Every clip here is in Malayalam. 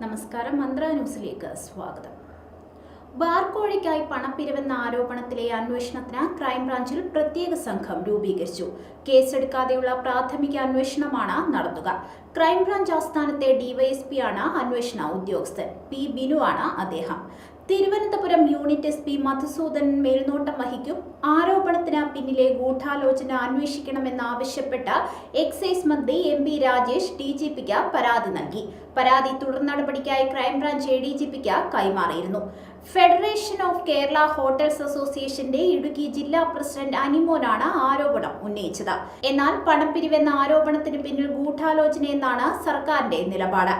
നമസ്കാരം മന്ത്ര ന്യൂസിലേക്ക് സ്വാഗതം. ബാർക്കോഴയ്ക്കായി പണപ്പിരിവെന്ന ആരോപണത്തിലെ അന്വേഷണത്തിന് ക്രൈംബ്രാഞ്ചിൽ പ്രത്യേക സംഘം രൂപീകരിച്ചു. കേസെടുക്കാതെയുള്ള പ്രാഥമിക അന്വേഷണമാണ് നടത്തുക. ക്രൈംബ്രാഞ്ച് ആസ്ഥാനത്തെ ഡിവൈഎസ്പിയാണ് അന്വേഷണ ഉദ്യോഗസ്ഥൻ. പി ബിനു ആണ് അദ്ദേഹം. Thiruvananthapuram unit S P Madhusudan മേൽനോട്ടം വഹിക്കും. ആരോപണത്തിന് പിന്നിലെ ഗൂഢാലോചന അന്വേഷിക്കണമെന്നാവശ്യപ്പെട്ട് എക്സൈസ് മന്ത്രി M P Rajesh D G പിക്ക് പരാതി നൽകി. പരാതി തുടർ നടപടിക്കായി crime branch A D G പിക്ക് കൈമാറിയിരുന്നു. ഫെഡറേഷൻ ഓഫ് കേരള ഹോട്ടൽസ് അസോസിയേഷന്റെ ഇടുക്കി ജില്ലാ പ്രസിഡന്റ് അനിമോനാണ് ആരോപണം ഉന്നയിച്ചത്. എന്നാൽ പണപ്പിരിവെന്ന ആരോപണത്തിന് പിന്നിൽ ഗൂഢാലോചനയെന്നാണ് സർക്കാരിന്റെ നിലപാട്.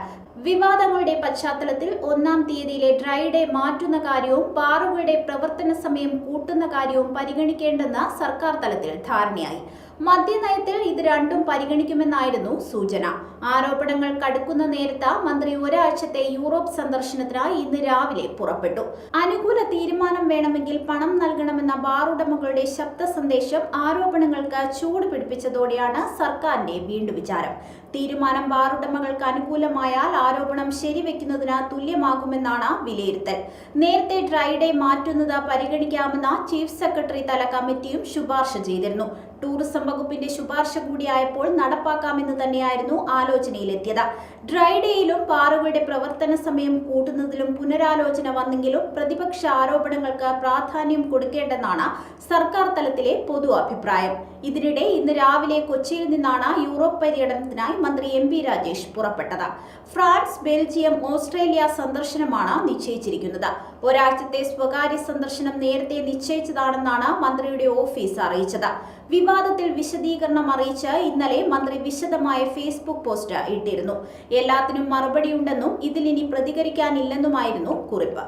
വിവാദങ്ങളുടെ പശ്ചാത്തലത്തിൽ ഒന്നാം തീയതിയിലെ ഡ്രൈ ഡേ മാറ്റുന്ന കാര്യവും ബാറുകളുടെ പ്രവർത്തന സമയം കൂട്ടുന്ന കാര്യവും പരിഗണിക്കേണ്ടെന്ന് സർക്കാർ തലത്തിൽ ധാരണയായി. മദ്യനയത്തിൽ ഇത് രണ്ടും പരിഗണിക്കുമെന്നായിരുന്നു സൂചന. ആരോപണങ്ങൾ കടുക്കുന്ന നേരത്ത് മന്ത്രി ഒരാഴ്ചത്തെ യൂറോപ്പ് സന്ദർശനത്തിനായി ഇന്ന് രാവിലെ പുറപ്പെട്ടു. അനുകൂല തീരുമാനം വേണമെങ്കിൽ പണം നൽകണമെന്ന ബാറുടമകളുടെ ശബ്ദ സന്ദേശം ആരോപണങ്ങൾക്ക് ചൂട് പിടിപ്പിച്ചതോടെയാണ് സർക്കാരിന്റെ വീണ്ടും വിചാരം തീരുമാനം ബാറുടമകൾക്ക് അനുകൂലമായാൽ ആരോപണം ശരിവെക്കുന്നതിന് തുല്യമാകുമെന്നാണ് വിലയിരുത്തൽ. നേരത്തെ ഡ്രൈ ഡേ മാറ്റുന്നത് പരിഗണിക്കാമെന്ന ചീഫ് സെക്രട്ടറി തല കമ്മിറ്റിയും ശുപാർശ ചെയ്തിരുന്നു. ടൂറിസം വകുപ്പിന്റെ ശുപാർശ കൂടിയായപ്പോൾ നടപ്പാക്കാമെന്ന് തന്നെയായിരുന്നു ആലോചനയിലെത്തിയത്. ഡ്രൈ ഡേയിലും ബാറുകളുടെ പ്രവർത്തന സമയം കൂട്ടുന്നതിലും പുനരാലോചന വന്നെങ്കിലും പ്രതിപക്ഷ ആരോപണങ്ങൾക്ക് പ്രാധാന്യം കൊടുക്കേണ്ടെന്നാണ് സർക്കാർ തലത്തിലെ പൊതു അഭിപ്രായം. ഇതിനിടെ ഇന്ന് രാവിലെ കൊച്ചിയിൽ നിന്നാണ് യൂറോപ്പ് പര്യടനത്തിനായി മന്ത്രി എം പി രാജേഷ് പുറപ്പെട്ടത്. ഫ്രാൻസ് ബെൽജിയം ഓസ്ട്രേലിയ സന്ദർശനമാണ് നിശ്ചയിച്ചിരിക്കുന്നത്. ഒരാഴ്ചത്തെ സ്വകാര്യ സന്ദർശനം നേരത്തെ നിശ്ചയിച്ചതാണെന്നാണ് മന്ത്രിയുടെ ഓഫീസ് അറിയിച്ചത്. വിവാദത്തിൽ വിശദീകരണം അറിയിച്ച് ഇന്നലെ മന്ത്രി വിശദമായ ഫേസ്ബുക്ക് പോസ്റ്റ് ഇട്ടിരുന്നു. എല്ലാത്തിനും മറുപടിയുണ്ടെന്നും ഇതിലിനി പ്രതികരിക്കാനില്ലെന്നുമായിരുന്നു കുറിപ്പ്.